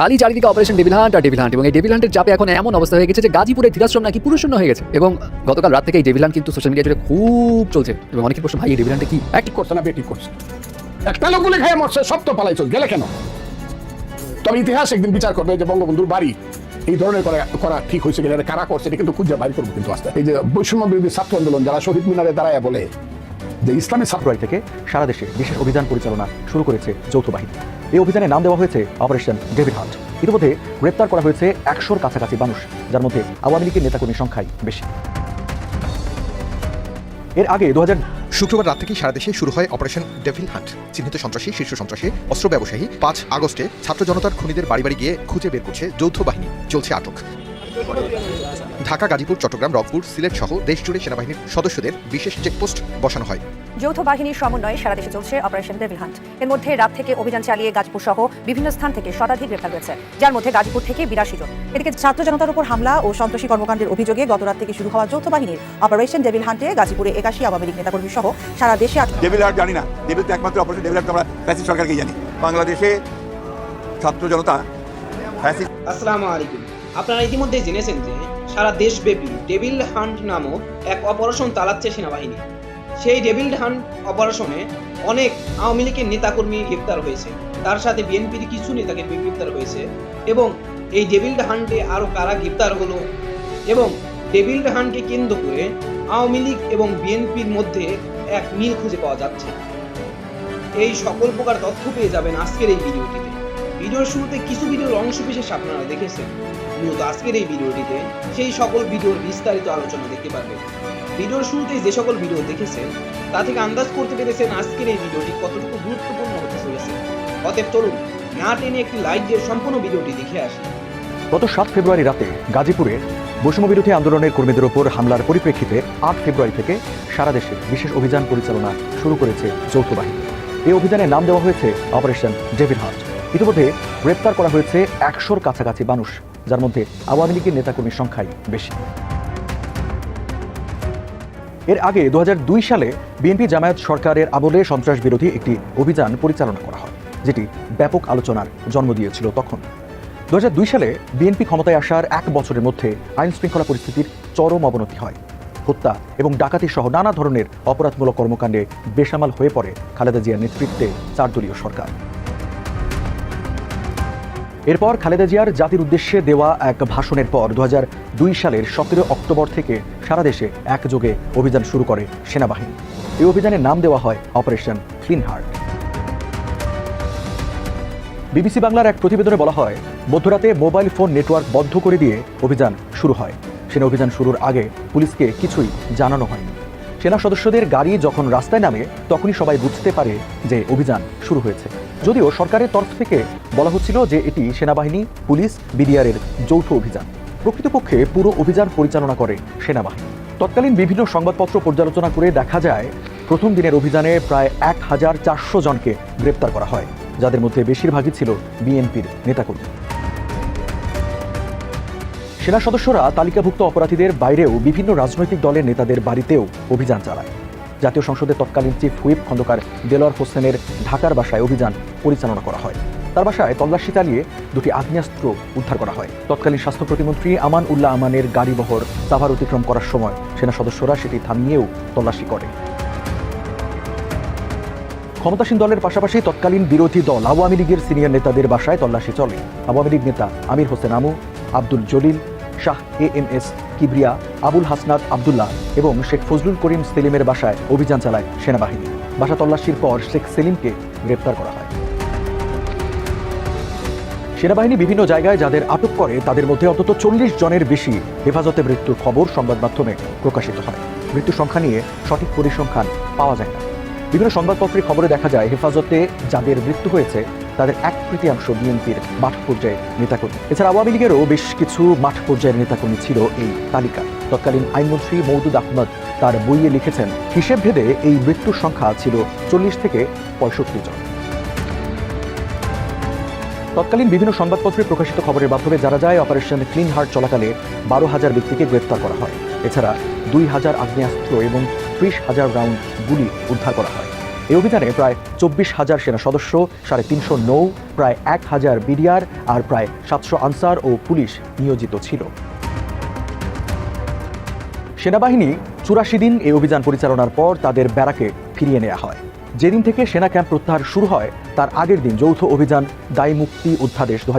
খালি চারিদিকে operation devil hunt আর ডেভিল হান্ট এবং এই ডেভিল হান্টের চাপে এখন এমন অবস্থা হয়ে গেছে যে গাজীপুরের ধীরাশ্রম নাকি পুরুষণ্য হয়ে গেছে এবং গতকাল রাত থেকে এই ডেভিল হান্ট কিন্তু সোশ্যাল মিডিয়া জুড়ে খুব চলছে এবং অনেকের প্রশ্ন, ভাই, এই ডেভিল হান্টে কি? ঠিক করছে না বেটি করছে একটা লোক গুলি খেয়ে মরছে, সব তো পালাই চল, গেলে কেন? তবে ইতিহাস একদিন বিচার করবে যে বঙ্গবন্ধুর বাড়ি এই ধরনের করা ঠিক হয়েছে কিনা কারা করছে, এটা কিন্তু খুঁজে বাইর করব কিন্তু আস্তে এই যে বৈষম্য বিরোধী ছাত্র আন্দোলন, যারা শহীদ মিনারে দাঁড়ায় বলে, যে ইসলামী ছাত্র থেকে সারা দেশে বিশেষ অভিযান পরিচালনা শুরু করেছে যৌথ বাহিনী। এই অভিযানে নাম দেওয়া হয়েছে অপারেশন ডেভিড হান্ট। ইতিমধ্যে গ্রেপ্তার করা হয়েছে একশোর কাছাকাছি মানুষ, যার মধ্যে আওয়ামী লীগের নেতাকর্মীর সংখ্যাই বেশি। এর আগে দু শুক্রবার রাত থেকেই সারা দেশে শুরু হয় অপারেশন ডেভিল হান্ট। চিহ্নিত সন্ত্রাসী, শীর্ষ সন্ত্রাসী, অস্ত্র ব্যবসায়ী পাঁচ আগস্টে ছাত্র জনতার খুনিদের বাড়ি বাড়ি গিয়ে খুঁজে বের করছে যৌথ বাহিনী। চলছে আটক। ঢাকা গাজীপুর চট্টগ্রাম রংপুর সিলেট সহ দেশজুড়ে সেনাবাহিনীর সদস্যদের বিশেষ চেকপোস্ট বসানো হয়। যৌথ বাহিনীর সমন্বয়ে সারা দেশে চলছে অপারেশন ডেভিল হান্ট। এর মধ্যে রাত থেকে অভিযান চালিয়ে গাজীপুর সহ বিভিন্ন স্থান থেকে শতাধিক গ্রেপ্তার হয়েছে। যার মধ্যে গাজীপুর থেকে বিরাশি জন। এদিকে ছাত্র জনতার উপর হামলা ও সন্ত্রাসী কর্মকাণ্ডের অভিযোগে গতরাত থেকে শুরু হওয়া যৌথ বাহিনীর অপারেশন ডেভিল হান্টে গাজীপুরে একাশি আওয়ামী লীগ নেতাকর্মী সহ সারা দেশে আট ডেভিল আর্ট জানি না। ডেভিল তো একমাত্র অপারেশন ডেভিল আর্ট আমরা ফ্যাসিস্ট সরকারকেই জানি। বাংলাদেশে ছাত্র জনতা ফ্যাসিস্ট আসসালামু আলাইকুম। আপনারা ইতিমধ্যে জেনেছেন যে সারা দেশব্যাপী ডেভিল হান্ট নামক এক অপারেশন চালাচ্ছে সেনাবাহিনী। সেই ডেভিল হান্ট অপারেশনে অনেক আওয়ামী লীগের নেতাকর্মী গ্রেপ্তার হয়েছে। তার সাথে বিএনপির কিছু নেতাকে গ্রেপ্তার হয়েছে এবং এই ডেভিল হান্টে আরও কারা গ্রেপ্তার হলো এবং ডেভিল হান্টকে কেন্দ্র করে আওয়ামী লীগ এবং বিএনপির মধ্যে এক মিল খুঁজে পাওয়া যাচ্ছে। এই সকল প্রকার তথ্য পেয়ে যাবেন আজকের এই ভিডিওটিতে। ভিডিওর শুরুতে কিছু ভিডিওর অংশ বিশেষ আপনারা দেখেছেন। মূলত আজকের এই ভিডিওটিতে সেই সকল ভিডিওর বিস্তারিত আলোচনা দেখতে পারবেন। ভিডিওর শুরুতে যে সকল ভিডিও দেখেছেন, তা থেকে আন্দাজ করতে পেরেছেন আজকের এই ভিডিওটি কতটুকু গুরুত্বপূর্ণ হতে চলেছে। অতএব চলুন, না টেনে একটি লাইক দিয়ে সম্পূর্ণ ভিডিওটি দেখে আসি। গত সাত ফেব্রুয়ারি রাতে গাজীপুরে বৈষম্য বিরোধী আন্দোলনের কর্মীদের ওপর হামলার পরিপ্রেক্ষিতে আট ফেব্রুয়ারি থেকে সারা দেশে বিশেষ অভিযান পরিচালনা শুরু করেছে যৌথ বাহিনী। এই অভিযানের নাম দেওয়া হয়েছে অপারেশন ডেভিড হান্ট ইতিমধ্যে গ্রেপ্তার করা হয়েছে একশোর কাছাকাছি মানুষ, যার মধ্যে আওয়ামী লীগের নেতাকর্মীর সংখ্যাই বেশি। এর আগে দু হাজার দুই সালে বিএনপি জামায়াত সরকারের আমলে সন্ত্রাস বিরোধী একটি অভিযান পরিচালনা করা হয়, যেটি ব্যাপক আলোচনার জন্ম দিয়েছিল তখন। দু হাজার দুই সালে বিএনপি ক্ষমতায় আসার এক বছরের মধ্যে আইন শৃঙ্খলা পরিস্থিতির চরম অবনতি হয়। হত্যা এবং ডাকাতি সহ নানা ধরনের অপরাধমূলক কর্মকাণ্ডে বেসামাল হয়ে পড়ে খালেদা জিয়ার নেতৃত্বে চারদলীয় সরকার। এরপর খালেদা জিয়ার জাতির উদ্দেশ্যে দেওয়া এক ভাষণের পর দু হাজার দুই সালের সতেরো অক্টোবর থেকে সারা দেশে একযোগে অভিযান শুরু করে সেনাবাহিনী। এই অভিযানের নাম দেওয়া হয় অপারেশন ক্লিন হার্ট। বিবিসি বাংলার এক প্রতিবেদনে বলা হয়, মধ্যরাতে মোবাইল ফোন নেটওয়ার্ক বন্ধ করে দিয়ে অভিযান শুরু হয়। সেনা অভিযান শুরুর আগে পুলিশকে কিছুই জানানো হয়নি। সেনা সদস্যদের গাড়ি যখন রাস্তায় নামে, তখনই সবাই বুঝতে পারে যে অভিযান শুরু হয়েছে। যদিও সরকারের তরফ থেকে বলা হচ্ছিল যে এটি সেনাবাহিনী, পুলিশ, বিডিআরের যৌথ অভিযান। প্রকৃতপক্ষে পুরো অভিযান পরিচালনা করে সেনাবাহিনী। তৎকালীন বিভিন্ন সংবাদপত্র পর্যালোচনা করে দেখা যায়, প্রথম দিনের অভিযানে প্রায় এক হাজার চারশো জনকে গ্রেপ্তার করা হয়, যাদের মধ্যে বেশিরভাগই ছিল বিএনপির নেতাকর্মী। সেনা সদস্যরা তালিকাভুক্ত অপরাধীদের বাইরেও বিভিন্ন রাজনৈতিক দলের নেতাদের বাড়িতেও অভিযান চালায়। জাতীয় সংসদের তৎকালীন চিফ হুইপ খন্দকার দেলোয়ার হোসেনের ঢাকার বাসায় অভিযান পরিচালনা করা হয়। তার বাসায় তল্লাশি চালিয়ে দুটি আগ্নেয়াস্ত্র উদ্ধার করা হয়। তৎকালীন স্বাস্থ্য প্রতিমন্ত্রী আমান উল্লাহ আমানের গাড়িবহর সাভার অতিক্রম করার সময় সেনা সদস্যরা সেটি থামিয়েও তল্লাশি করে। ক্ষমতাসীন দলের পাশাপাশি তৎকালীন বিরোধী দল আওয়ামী লীগের সিনিয়র নেতাদের বাসায় তল্লাশি চলে। আওয়ামী লীগ নেতা Amir Hossain Amu, Abdul Jalil Shah A M S Kibria, Abul Hasnat Abdullah এবং শেখ ফজলুল করিম সেলিমের বাসায় অভিযান চালায় সেনাবাহিনী। বাসা তল্লাশির পর শেখ সেলিমকে গ্রেপ্তার করা হয়। সেনাবাহিনী বিভিন্ন জায়গায় যাদের আটক করে, তাদের মধ্যে অন্তত চল্লিশ জনের বেশি হেফাজতে মৃত্যুর খবর সংবাদ মাধ্যমে প্রকাশিত হয়। মৃত্যু সংখ্যা নিয়ে সঠিক পরিসংখ্যান পাওয়া যায় না। বিভিন্ন সংবাদপত্রে খবরে দেখা যায়, হেফাজতে যাদের মৃত্যু হয়েছে তাদের এক তৃতীয়াংশ বিএনপির মাঠ পর্যায়ের নেতাকর্মী। এছাড়া আওয়ামী লীগেরও বেশ কিছু মাঠ পর্যায়ের নেতাকর্মী ছিল এই তালিকা তৎকালীন আইনমন্ত্রী মৌদুদ আহমদ তার বইয়ে লিখেছেন হিসেব ভেদে এই মৃত্যুর সংখ্যা ছিল চল্লিশ থেকে পঁয়ষট্টি জন। তৎকালীন বিভিন্ন সংবাদপত্রে প্রকাশিত খবরের মাধ্যমে জানা যায়, অপারেশন ক্লিন হার্ট চলাকালে বারো হাজার ব্যক্তিকে গ্রেপ্তার করা হয়। এছাড়া দুই হাজার আগ্নেয়াস্ত্র এবং ত্রিশ হাজার রাউন্ড গুলি উদ্ধার করা হয়। এই অভিযানে প্রায় চব্বিশ হাজার সেনা সদস্য, সাড়ে তিনশো নৌ, প্রায় এক হাজার বিডিআর আর প্রায় সাতশো আনসার ও পুলিশ নিয়োজিত ছিল। সেনাবাহিনী চুরাশি দিন এই অভিযান পরিচালনার পর তাদের ব্যারাকে ফিরিয়ে নেওয়া হয়। যেদিন থেকে সেনা ক্যাম্প প্রত্যাহার শুরু হয়, তার আগের দিন যৌথ অভিযান দায়ী মুক্তি অধ্যাদেশ দু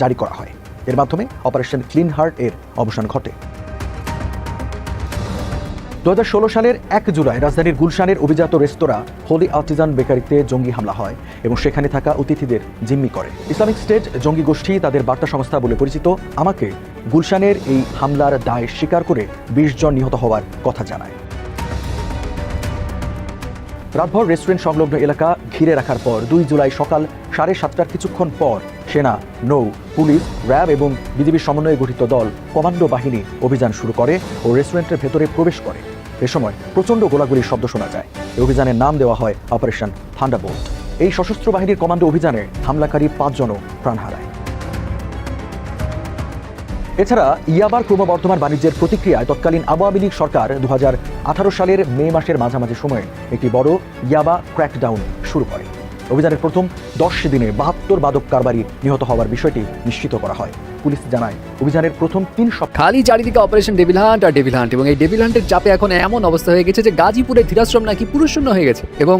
জারি করা হয়। এর মাধ্যমে অপারেশন ক্লিন হার্ট এর অবসান ঘটে। দু হাজার ষোলো সালের এক জুলাই রাজধানীর গুলশানের অভিজাত রেস্তোরাঁ হোলি আর্টিজান বেকারিতে জঙ্গি হামলা হয় এবং সেখানে থাকা অতিথিদের জিম্মি করে। ইসলামিক স্টেট জঙ্গি গোষ্ঠী তাদের বার্তা সংস্থা বলে পরিচিত। আমাকে গুলশানের এই হামলার দায় স্বীকার করে বিশ জন নিহত হওয়ার কথা জানায়। রাতভর রেস্টুরেন্ট সংলগ্ন এলাকা ঘিরে রাখার পর দুই জুলাই সকাল সাড়ে সাতটার কিছুক্ষণ পর সেনা, নৌ, পুলিশ, র্যাব এবং বিজিবির সমন্বয়ে গঠিত দল কমান্ডো বাহিনী অভিযান শুরু করে ও রেস্টুরেন্টের ভেতরে প্রবেশ করে। এ সময় প্রচণ্ড গোলাগুলির শব্দ শোনা যায়। এই অভিযানের নাম দেওয়া হয় অপারেশন থান্ডাবোল্ট এই সশস্ত্র বাহিনীর কমান্ডো অভিযানে হামলাকারী পাঁচজনও প্রাণ হারায়। এছাড়া ইয়াবার ক্রমবর্ধমান বাণিজ্যের প্রতিক্রিয়ায় তৎকালীন আওয়ামী লীগ সরকার দুহাজার আঠারো সালের মে মাসের মাঝামাঝি সময়ে একটি বড় ইয়াবা ক্র্যাকডাউন শুরু করে। অভিযানের প্রথম দশ দিনে বাহাত্তর বাদক কারবারি নিহত হওয়ার বিষয়টি নিশ্চিত করা হয়। পুলিশ জানায়, অভিযানের প্রথম তিন সপ্তাহ খালি চারিদিকে অপারেশন ডেভিল হান্ট আর ডেভিল হান্ট এবং এই ডেভিল হান্টের চাপে এখন এমন অবস্থা হয়ে গেছে যে গাজীপুরের ধীরাশ্রম নাকি পুরুষশূন্য হয়ে গেছে। এবং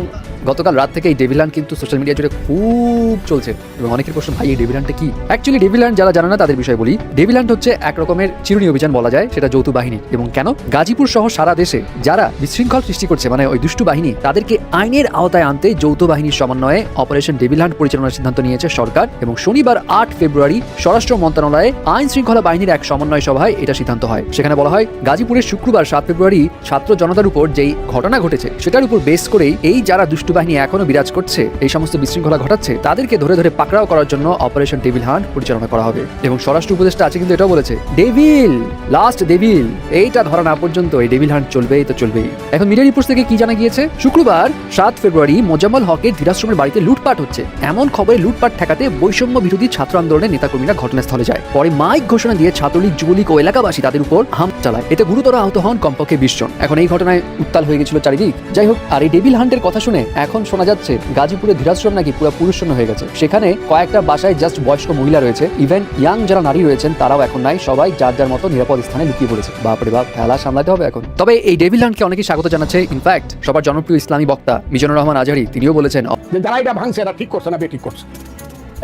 গতকাল রাত থেকে এই ডেভিল কিন্তু সোশ্যাল মিডিয়া জুড়ে খুব চলছে। এবং অনেকের প্রশ্ন, ভাই, এই ডেভিল কি? অ্যাকচুয়ালি ডেভিল হান্ট যারা জানে না, তাদের বিষয়ে বলি। ডেভিল হান্ট হচ্ছে এক রকমের চিরুনি অভিযান বলা যায়, সেটা যৌথ বাহিনী। এবং কেন? গাজীপুর সহ সারা দেশে যারা বিশৃঙ্খল সৃষ্টি করছে মানে ওই দুষ্টু বাহিনী, তাদেরকে আইনের আওতায় আনতে যৌথ বাহিনীর সমন্বয়ে অপারেশন ডেভিল হান্ট পরিচালনার সিদ্ধান্ত নিয়েছে সরকার। এবং শনিবার আট ফেব্রুয়ারি স্বরাষ্ট্র মন্ত্রণালয়ে আইন শৃঙ্খলা বাহিনীর এক সমন্বয় সভায় এটা সিদ্ধান্ত হয়। সেখানে বলা হয় গাজীপুরের শুক্রবার সাত ফেব্রুয়ারি ছাত্র জনতার উপর যেই ঘটনা ঘটেছে, সেটার উপর বেস করেই এই যারা দুষ্টু বাহিনী এখনও বিরাজ করছে, এই সমস্ত বিশৃঙ্খলা ঘটাচ্ছে, তাদেরকে ধরে ধরে পাকড়াও করার জন্য অপারেশন ডেভিল হান্ট পরিচালনা করা হবে। এবং স্বরাষ্ট্র উপদেষ্টা আছে কিন্তু এটাও বলেছে ডেভিল লাস্ট ডেভিল এইটা ধরা না পর্যন্ত এই ডেভিল হান্ট চলবেই তো চলবেই। এখন মিডিয়া রিপোর্ট থেকে কি জানা গিয়েছে? শুক্রবার, সাত ফেব্রুয়ারি, মোজাম্মল হকের ধীরাশ্রমের বাড়িতে লুটপাট হচ্ছে। এমন খবরে লুটপাট ঠেকাতে বৈষম্য বিরোধী ছাত্র আন্দোলনের নেতাকর্মীরা ঘটনাস্থলে যায়। পরে মাইক ঘোষণা দিয়ে ছাত্রলীগ, যুবলীগ ও এলাকাবাসী তাদের উপর হাম চালায়। এতে গুরুতর আহত হন কমপক্ষে বিশ জন। এখন এই ঘটনায় উত্তাল হয়ে গেছিল চারিদিক। যাই হোক, আর এই ডেভিল হান্টের কথা শুনে এখন শোনা যাচ্ছে গাজীপুরে ধীরাশ্রম নাকি পুরো পুরুষশূন্য হয়ে গেছে। সেখানে কয়েকটা বাসায় জাস্ট বয়স্ক মহিলা রয়েছে। ইভেন ইয়াং যারা নারী রয়েছেন, তারাও এখন নাই। সবাই যার যার মতো নিরাপদ স্থানে লুকিয়ে পড়েছে। বাপরে বাপ, খেলা সামলাতে হবে এখন। তবে এই ডেভিল হান্টকে অনেকেই স্বাগত জানাচ্ছে। ইনফ্যাক্ট সবার জনপ্রিয় ইসলামী বক্তা মিজানুর রহমান আজহারি তিনিও বলেছেন যারা এটা ভাঙছে, এটা ঠিক করছে না, বেঠিক করছে।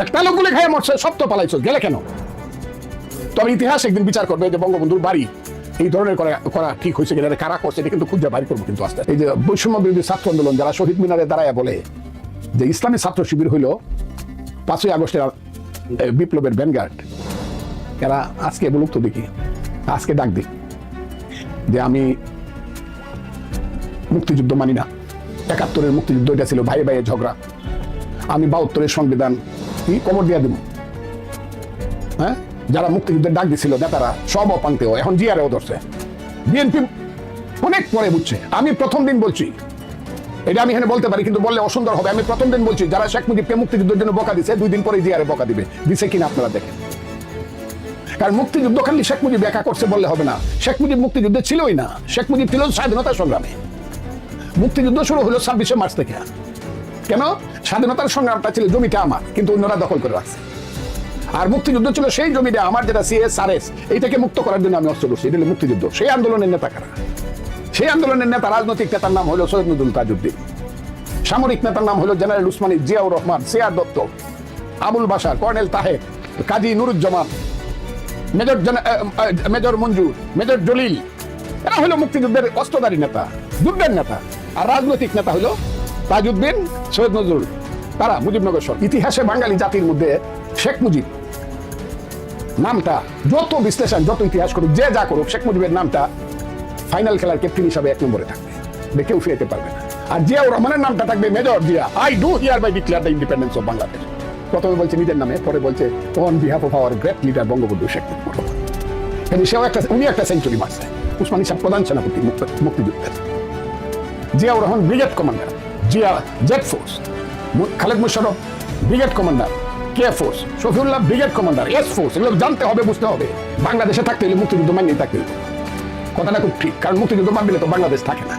একটা লোকগুলি খেয়ে মরছে, সব তো গেলে কেন? তবে ইতিহাস একদিন বিচার করবে যে বঙ্গবন্ধুর বাড়ি। এই ধরনের করা ঠিক হয়েছে কিনা কারা করছে, এটা কিন্তু খুঁজে বাইর করব কিন্তু আস্তে। এই যে বৈষম্য বিরোধী ছাত্র আন্দোলন, যারা শহীদ মিনারে দাঁড়ায় বলে, যে ইসলামী ছাত্র শিবির হইল পাঁচই আগস্টের বিপ্লবের ভ্যানগার্ড, এরা আজকে বলুক তো দেখি, আজকে ডাক দিক, যে আমি মুক্তিযুদ্ধ মানি না। একাত্তরের মুক্তিযুদ্ধ, এটা ছিল ভাই ভাইয়ের ঝগড়া। আমি বাহাত্তরের সংবিধান কি কবর দিয়া দিব? হ্যাঁ? যারা মুক্তিযুদ্ধের ডাক দিছিল নেতারা, সব অপাঙ্কেও এখন জিয়ারেও ধরছে। বিএনপি অনেক পরে বুঝছে। আমি প্রথম দিন বলছি, এটা আমি এখানে বলতে পারি, কিন্তু বললে অসুন্দর হবে। আমি প্রথম দিন বলছি, যারা শেখ মুজিবকে মুক্তিযুদ্ধের জন্য বকা দিছে, দুই দিন পরে জিয়ারে বকা দিবে। দিছে কিনা আপনারা দেখেন। কারণ মুক্তিযুদ্ধ খালি শেখ মুজিব একা করছে বললে হবে না। শেখ মুজিব মুক্তিযুদ্ধে ছিলই না। শেখ মুজিব ছিল স্বাধীনতা সংগ্রামে। মুক্তিযুদ্ধ শুরু হলো ছাব্বিশে মার্চ থেকে। কেন? স্বাধীনতার সংগ্রামটা ছিল জমিটা আমার, কিন্তু অন্যরা দখল করে রাখছে। আর মুক্তিযুদ্ধ ছিল সেই জমিটা আমার যেটা সিএস আর এস এইটাকে মুক্ত করার জন্য আমি অস্ত্র করছি এটা হলো মুক্তিযুদ্ধ। সেই আন্দোলনের নেতা কারা? সেই আন্দোলনের নেতা রাজনৈতিক নেতার নাম হলো সৈয়দ নজরুল তাজউদ্দিন। সামরিক নেতার নাম হলো জেনারেল উসমানী জিয়াউর রহমান সিয়ার Datta, Abul Basar colonel Taher, Kazi Nuruzzaman, major major Manzur major Jalil. এরা হলো মুক্তিযুদ্ধের অস্ত্রধারী নেতা, যুদ্ধের নেতা। আর রাজনৈতিক নেতা হলো তাজউদ্দিন, সৈয়দ নজরুল। তারা মুজিবনগর সর ইতিহাসে বাঙালি জাতির মধ্যে শেখ মুজিব। নামটা যত বিশ্লেষণ, যত ইতিহাস করুক, যে যা করুক, শেখ মুজিবের নামটা ফাইনাল খেলার ক্যাপ্টেন হিসাবে এক নম্বরে থাকবে। কেউ ফিরাতে পারবে না। আর জিয়াউর রহমানের নামটা থাকবে major Zia. I do hereby declare the independence of Bangladesh প্রথমে বলছে নিজের নামে, পরে বলছে on behalf of our great leader Bangabandhu Sheikh Rahman কিন্তু সেও একটা, উনি একটা সেঞ্চুরি মারছে। উসমানী সাহেব প্রধান সেনাপতি, মুক্ত- মুক্তিযুদ্ধের। Ziaur Rahman brigade commander Zia Z force Khaled Musharraf brigade commander K force Shafiullah brigade commander S force এগুলো জানতে হবে, বুঝতে হবে। বাংলাদেশে থাকতে হলে মুক্তিযুদ্ধ মানিয়ে থাকতে কথাটা খুব ঠিক, কারণ মুক্তিযুদ্ধ তো বাংলাদেশ থাকে না।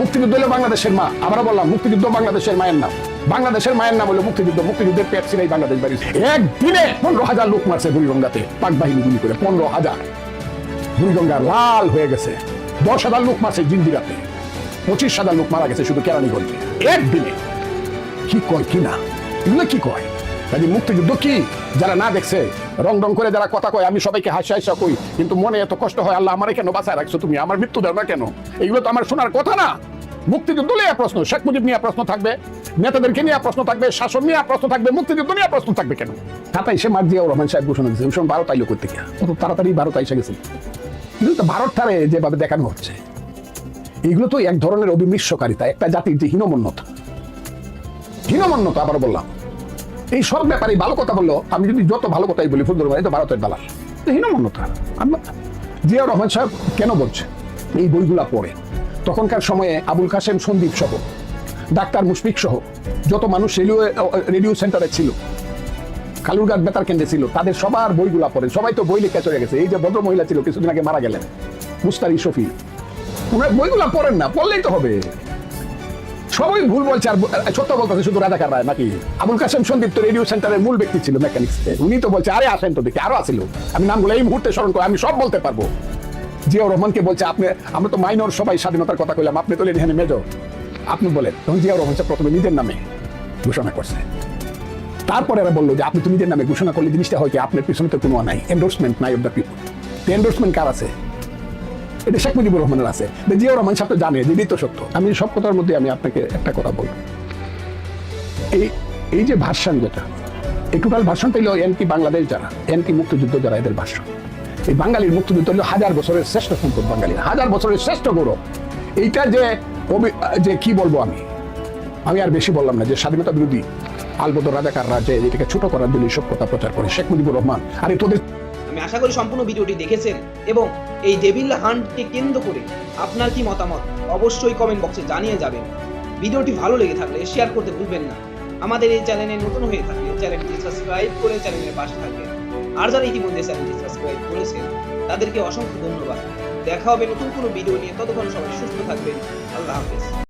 মুক্তিযুদ্ধ হলো বাংলাদেশের মা, আবারও বললাম, মুক্তিযুদ্ধ বাংলাদেশের মায়ের নাম। বাংলাদেশের মায়ের নাম হলো মুক্তিযুদ্ধ, মুক্তিযুদ্ধের পেট বাংলাদেশ বাড়ি একদিনে পনেরো হাজার লোক মারছে বুড়িগঙ্গাতে পাক বাহিনী গুলি করে, পনেরো হাজার। বুড়িগঙ্গা লাল হয়ে গেছে। দশ হাজার লোক মারছে জিন্দিরাতে পঁচিশ হাজার লোক মারা গেছে শুধু কেরানীগঞ্জে। একদিনে। কি কয় কি না এগুলো কি কয়? কাজে মুক্তিযুদ্ধ কি? যারা না দেখছে, রং রং করে যারা কথা কয়, আমি সবাইকে হাসি হাসা কই, কিন্তু মনে এত কষ্ট হয়, আল্লাহ আমারে কেন বাঁচায় রাখছো তুমি? আমার মৃত্যু দাও না কেন? এগুলো তো আমার শোনার কথা না। মুক্তিযুদ্ধ নিয়ে প্রশ্ন, শেখ মুজিব নিয়ে প্রশ্ন থাকবে, নেতাদেরকে নিয়ে প্রশ্ন থাকবে, শাসন নিয়ে প্রশ্ন থাকবে, মুক্তিযুদ্ধ নিয়ে প্রশ্ন থাকবে কেন? খাতায় সে মার জিয়াউর রহমান সাহেব ঘোষণা দিয়েছে সময় ভারত আইলো করতে গিয়া কত তাড়াতাড়ি ভারত আইসা গেছে। কিন্তু ভারত ঠারে যেভাবে দেখানো হচ্ছে, এগুলো তো এক ধরনের অবিমৃষ্যকারিতা একটা জাতির যে হীনমন্যতা। হীনমন্যতা আবার বললাম। এই সব ব্যাপারে ভালো কথা বলল। আমি যদি যত ভালো কথাই বলি ফুলদুর তো ভারতের দালাল হীনমন্যতা। আমি জিয়া রহমান সাহেব কেন বলছে? এই বইগুলা পড়ে। তখনকার সময়ে আবুল কাসেম সন্দীপ সহ, ডাক্তার মুশফিক সহ, যত মানুষ রেডিও রেডিও সেন্টারে ছিল, কালুরঘাট বেতার কেন্দ্রে ছিল, তাদের সবার বইগুলা পড়ে। সবাই তো বই লিখে চলে গেছে। এই যে ভদ্র মহিলা ছিল, কিছুদিন আগে মারা গেলেন, মুস্তারি শফি। ওনার বইগুলা পড়েন না, পড়লেই তো হবে। সবাই ভুল বলছে আর সত্য বলতেছে শুধু রাজাকার রায়, নাকি? আবুল কাসেম সন্দীপ তো রেডিও সেন্টারের মূল ব্যক্তি ছিল মেকানিক্স। উনি তো বলছে, আরে আসেন তো দেখি, আরও আসিল আমি নামগুলো এই মুহূর্তে স্মরণ করি, আমি সব বলতে পারব। জিয়াউর রহমানকে বলছে, আপনি, আমরা তো মাইনর সবাই স্বাধীনতার কথা কইলাম, আপনি তো এখানে মেজো আপনি বলেন, তখন জিয়াউর রহমান প্রথমে নিজের নামে ঘোষণা করছে। তারপরে এরা বলল যে, আপনি তো নিজের নামে ঘোষণা করলে জিনিসটা হয় কি? আপনার পিছনে তো কোনো নাই এন্ডোর্সমেন্ট নাই অফ দ্য পিপল এন্ডোর্সমেন্ট কার আছে? এটা শেখ মুজিবুর রহমানের আছে। জিয়াউর রহমান সাহেব তো জানে, যে তো সত্য। আমি সব কথার মধ্যে আমি আপনাকে একটা কথা বলব। এই এই যে ভাষণ যেটা, এই টোটাল ভাষণটা হলো এনটি বাংলাদেশ যারা এনটি মুক্তিযুদ্ধ যারা, এদের ভাষণ এই বাঙালির মুক্তিযুদ্ধ হলো হাজার বছরের শ্রেষ্ঠ সম্পদ বাঙালির, হাজার বছরের শ্রেষ্ঠ গৌরব। এইটা যে যে কি বলব আমি? আমি আর বেশি বললাম না যে স্বাধীনতা বিরোধী আলবদর রাজাকার রাজ্যে এটাকে ছোট করার জন্য সব কথা প্রচার করে শেখ মুজিবুর রহমান। আরে তোদের আমি আশা করি সম্পূর্ণ ভিডিওটি দেখেছেন এবং এই ডেভিল হান্টকে কেন্দ্র করে আপনার কি মতামত অবশ্যই কমেন্ট বক্সে জানিয়ে যাবেন। ভিডিওটি ভালো লেগে থাকলে শেয়ার করতে ভুলবেন না। আমাদের এই চ্যানেলে নতুন হয়ে থাকলে চ্যানেলটি সাবস্ক্রাইব করে চ্যানেলের পাশে থাকবেন। আর যারা ইতিমধ্যে চ্যানেলটি সাবস্ক্রাইব করেছেন, তাদেরকে অসংখ্য ধন্যবাদ। দেখা হবে নতুন কোনো ভিডিও নিয়ে। ততক্ষণ সবাই সুস্থ থাকবেন। আল্লাহ হাফেজ।